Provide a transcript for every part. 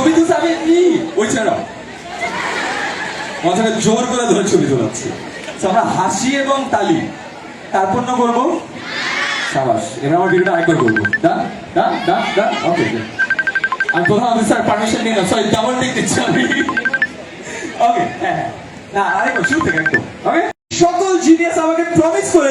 ছবি তুলছে আমি ই ওই ছাড়া মাথাটা জোর করে ধরে ছবি তোলাচ্ছি। আমরা হাসি এবং তালি। তারপর না করব? সাবাস। এবার আমার ভিডিওটা আরেকবার করব। ডান ডান ডান ওকে আমি প্রধান অফিসার পারমিশন নিয়ে না সরি ডাবল টেক দিচ্ছি আমি। ওকে হ্যাঁ হ্যাঁ। না, আরেকবার, শুরু থেকে একদম। ওকে সকল জিনিয়াস আমাকে প্রমিস করেছে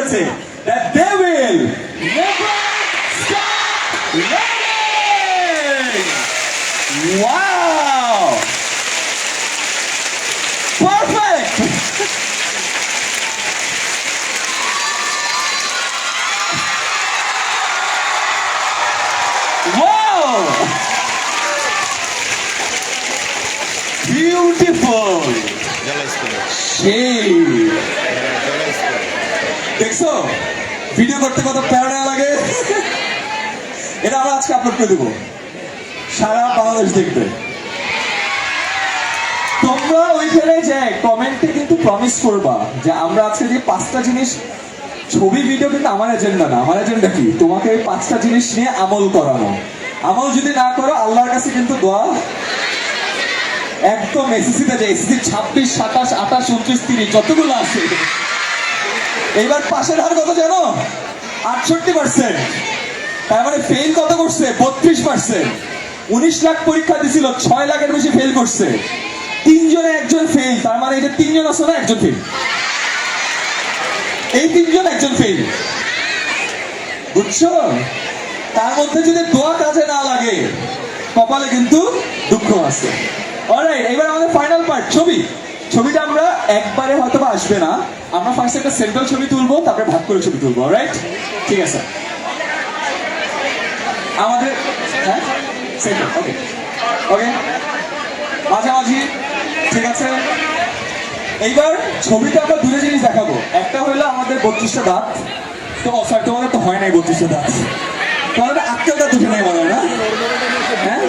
ভিডিও করতে কত প্যারা লাগে? এটা আমরা আজকে আপলোড করে দেবো। সারা বাংলাদেশ দেখবে। তোমরা ওইখানে যে কমেন্টে কিন্তু প্রমিস করবা যে আমরা আজকে যে পাঁচটা জিনিস, ছবি ভিডিও কিন্তু আমার এজেন্ডা না। আমার এজেন্ডা কি? তোমাকে এই পাঁচটা জিনিস নিয়ে আমল করানো। আমল যদি না করো, আল্লাহর কাছে কিন্তু দোয়া একদম এসএসসিতে যে এসএসসি ছাব্বিশ, সাতাশ, আঠাশ, উনত্রিশ, তিরিশ, যতগুলো আছে এইবার পাশের হার কত জানো? আটষট্টি পার্সেন্ট তার মানে ফেল কত করছে? বত্রিশ পার্সেন্ট উনিশ লাখ পরীক্ষা দিছিল, ছয় লাখের বেশি ফেল করছে। তিনজনে একজন ফেল তার মানে এটা তিনজন আছে না, একজন ফেল এই তিনজন একজন ফেল বুঝছ? তার মধ্যে যদি দোয়া কাজে না লাগে, কপালে কিন্তু দুঃখ আছে। অলরাইট এবার আমাদের ফাইনাল পার্ট ছবি। ছবিটা আমরা একবারে হয়তো আসবে না। আমরা ফার্স্ট একটা সেন্ট্রাল ছবি তুলবো, তারপরে ভাগ করে ছবি তুলবো রাইট ঠিক আছে। আমাদের হ্যাঁ? সেন্ট্রাল ওকে ওকে মাঝামাঝি, ঠিক আছে? এইবার ছবিতে আমরা দুটো জিনিস দেখাবো। একটা হলো আমাদের বত্রিশটা দাঁত। তো সরি তোমাদের তো হয় নাই বত্রিশটা দাঁত। তোমাদের আক্কেল দাঁত উঠে নাই হয় না? হ্যাঁ?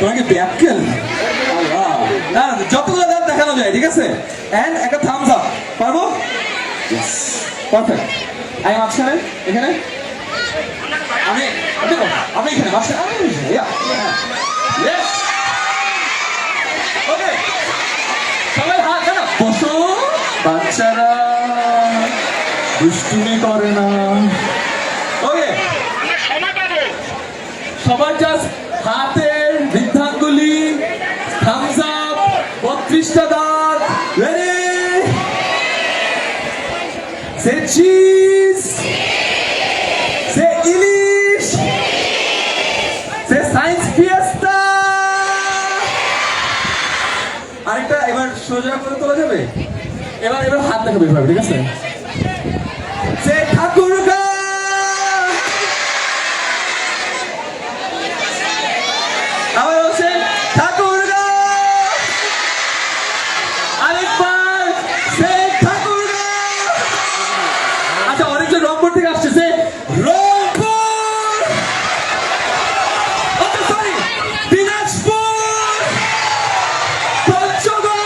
তোমাকে আল্লাহ। না যতগুলো দাঁত দেখানো যায়, ঠিক আছে? এন্ড একটা থামস আপ পারব? পারফেক্ট আমি মাঝখানে এখানে? আমি তো, আমি এখানে মাঝখানে আমি ওকে সবাই বাচ্চারা করে না। ওকে সবার জাস্ট চিজ সে ইলিশ সে সায়েন্স ফিয়েস্তা আরেকটা এবার সোজা করে তোলা যাবে? এবার এবার হাত দেখাবে এভাবে ঠিক আছে? সে ঠাকুরগা আবার বলছে ঠাকুরগা আরেকবার সে ঠাকুরগা আচ্ছা অনেকজন রংপুর থেকে আসছে সে রংপুর আচ্ছা সরি দিনাজপুর পঞ্চগড়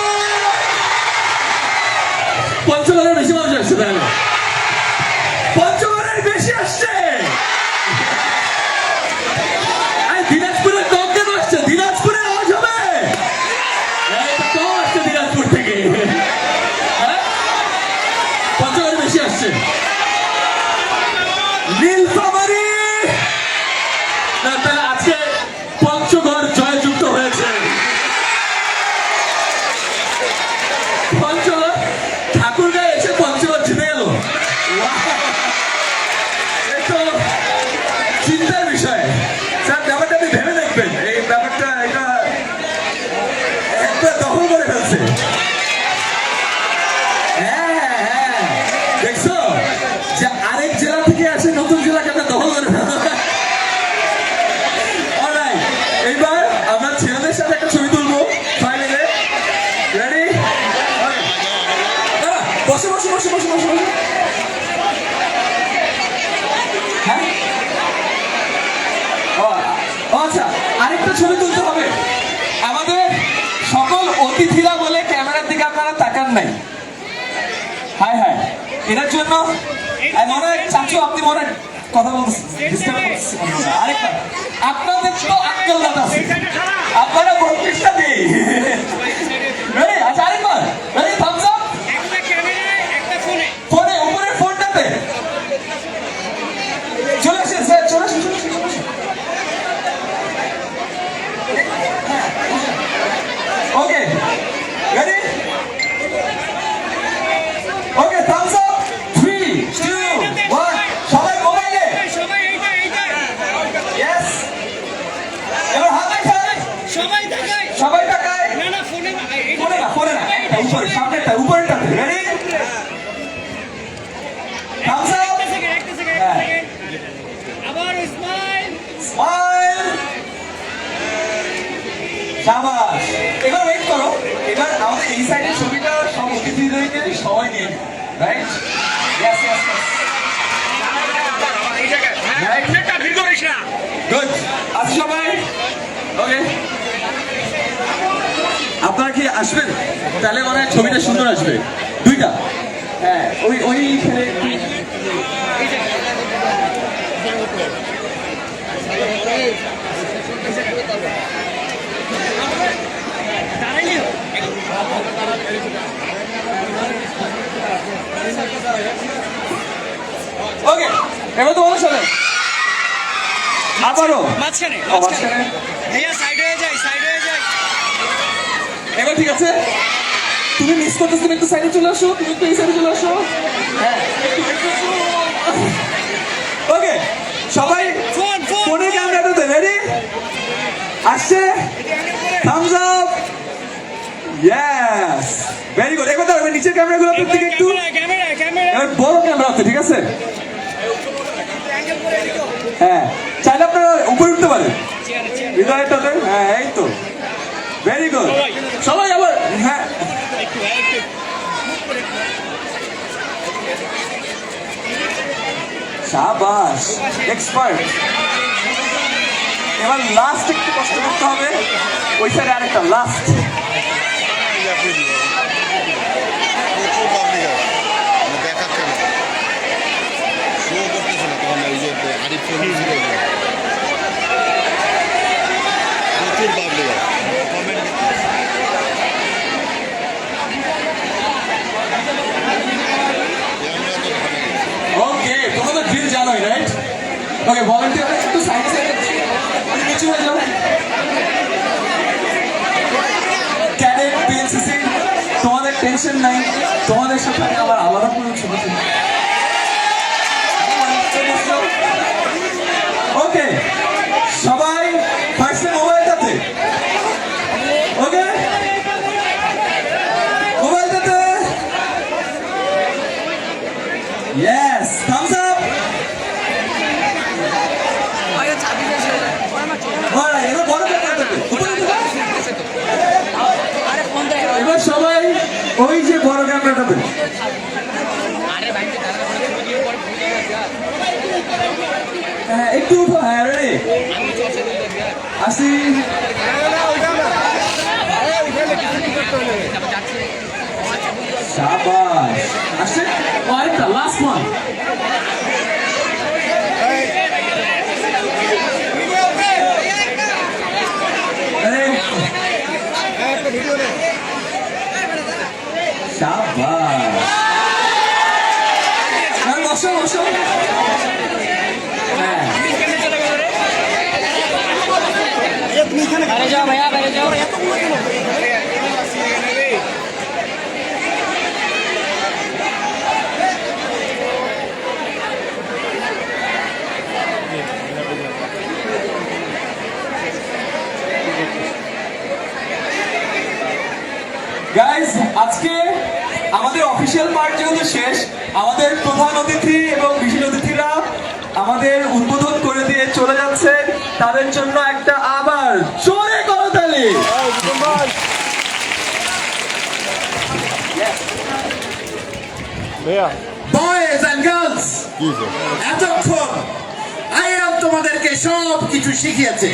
পঞ্চগড়ের বেশি মানুষ আসছে তাহলে পঞ্চগড়ের বেশি আসছে আরে দিনাজপুরের কম কেন আসছে দিনাজপুরের আওয়াজ হবে এই তো কম আসছে দিনাজপুর থেকে হ্যাঁ? পঞ্চগড়ের বেশি আসছে নীলফামারী না তাহলে আজকে পঞ্চগড় জয়যুক্ত হয়েছে পঞ্চগড় ঠাকুরগাঁয়ে এসে পঞ্চগড় জিতে গেল এই তো চিন্তার বিষয় স্যার ব্যাপারটা আপনি ভেবে দেখবেন এই ব্যাপারটা এটা একটা দখল করে ফেলছে হ্যাঁ হ্যাঁ দেখছ যে আরেক জেলা থেকে আসে নতুন জেলাকে আমরা দখল করে ফেলব Alright, এইবার আমরা ছেলেদের সাথে একটা ছবি তুলবো সবাই মিলে রেডি বসে বসে বসে বসে বসে। হ্যাঁ? আচ্ছা আরেকটা ছবি তুলতে হবে। আমাদের সকল অতিথিরা বলে ক্যামেরার দিকে আপনারা তাকান নাই। Hi hi. এটার জন্য মনে চাচু, আপনি মনে কথা করতেছেন। আরেকটা আপনাদের তো আক্কেল দাদা আছে আপনারা বলতে okay ready okay thumbs up three two one সবাই মোবাইলে সবাই এইটা এইটা ইয়েস এবার হাত দেখাই সবাই দেখায় সবাই তাকায় না না ফোনে না এই- ফোনে না ফোনে উপরে সামনেটা উপরেরটাতে রেডি থামস আপ একটা সেকেন্ড একটা সেকেন্ড। সেকেন্ড আবার স্মাইল স্মাইল শাবাশ এবার ওয়েট করো। এবার আমাদের এই সাইডের ছবিটা সব অতিথিদেরকে সবাই নিয়ে রাইট ইয়েস ইয়েস Right. একটা ভিডিও করিস না গুড আজ সবাই ওকে আপনারা কি আসবেন তাহলে মনে হয় ছবিটা সুন্দর আসবে। দুইটা। হ্যাঁ ওই ওইখানে ওকে এবার তোমাদের সাথে আবারও। মাঝখানে মাঝখানে। সাইড এবার ঠিক আছে? তুমি মিস করতেছো তুমি একটু সাইডে চলে আসো তুমি একটু এই সাইডে চলে আসো। হ্যাঁ। ওকে সবাই ফোন ক্যামেরাটাতে রেডি আসছে? Thumbs up yes very good এবার দাঁড়াবে নিচের ক্যামেরাগুলো প্রত্যেকে একটু ক্যামেরা ক্যামেরা এবার বড় ক্যামেরা আছে ঠিক আছে? হ্যাঁ। চাইলে আপনারা উপরে উঠতে পারেন। হৃদয়টাতে হ্যাঁ এই তো ভেরি গুড সবাই আবার হ্যাঁ একটু ভাই একটু শাবাশ এক্সপার্ট এবার লাস্ট একটু কষ্ট করতে হবে। ওই সাইডে আরেকটা লাস্ট প্রচুর পাবলিক আছে মানে দেখাচ্ছে না শো করতেছে না তখন ওই যে আরিফ ফোন ছিল ওখানে। প্রচুর পাবলিক আছে কমেন্ট ওকে তোমরা তো ড্রিল জানোই রাইট ওকে ভলেন্টিয়ার একটু সাইডে সাইডে নিচু হয়ে যাও। ক্যাডেট পিএনসিসি তোমাদের টেনশন নাই। তোমাদের সাথে আমার আলাদা কোনো ছবি তুলি ওকে সবাই ফার্স্টে মোবাইলটাতে ওকে মোবাইলটাতে ইয়েস থামস আপ বড় এবার বড় ক্যামেরাটাতে উপরে উঠে যাও। এবার সবাই ওই যে বড় হ্যাঁ একটু উঠো। হ্যাঁ আসি। শাবাশ আরেকটা লাস্ট ওয়ান শাবাশ হ্যাঁ বসো বসো হ্যাঁ বাইরে যাও ভাইয়া বাইরে যাও গাইজ আজকে আমাদের অফিসিয়াল পার্ট যেহেতু শেষ আমাদের প্রধান অতিথি এবং বিশেষ অতিথিরা আমাদের উদ্বোধন করে দিয়ে চলে যাচ্ছেন তাদের জন্য একটা আবার জোরে করতালি। বয়েজ অ্যান্ড গার্লস এতক্ষণ আইরাম তোমাদেরকে সব কিছু শিখিয়েছে।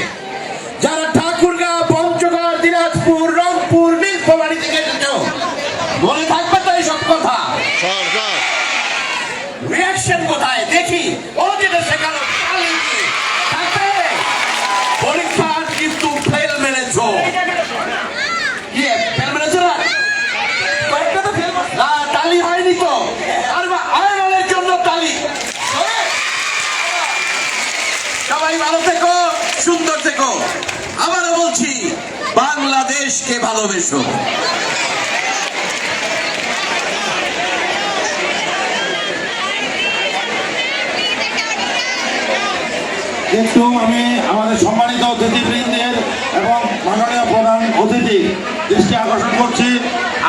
যারা ঠাকুরগাঁও পঞ্চগড় দিনাজপুর রংপুর নীলফামারী থেকে এসেছ মনে এইসব কথা। রিয়াকশন কোথায়? দেখি। ও যেটা শেখানো পরীক্ষা কিন্তু ফেল ইয়ে ফেল মেরেছ না? কয়েকটা তো ফেল না তালি হয়নি তো। আর বা আয়রনের জন্য তালি। সবাই ভালো থেকো সুন্দর থেকো। আবারও বলছি বাংলাদেশকে ভালোবেসো। একটু আমি আমাদের সম্মানিত অতিথিবৃন্দের এবং মাননীয় প্রধান অতিথি দৃষ্টি আকর্ষণ করছি।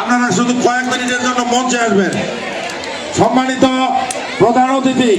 আপনারা শুধু কয়েক মিনিটের জন্য মঞ্চে আসবেন। সম্মানিত প্রধান অতিথি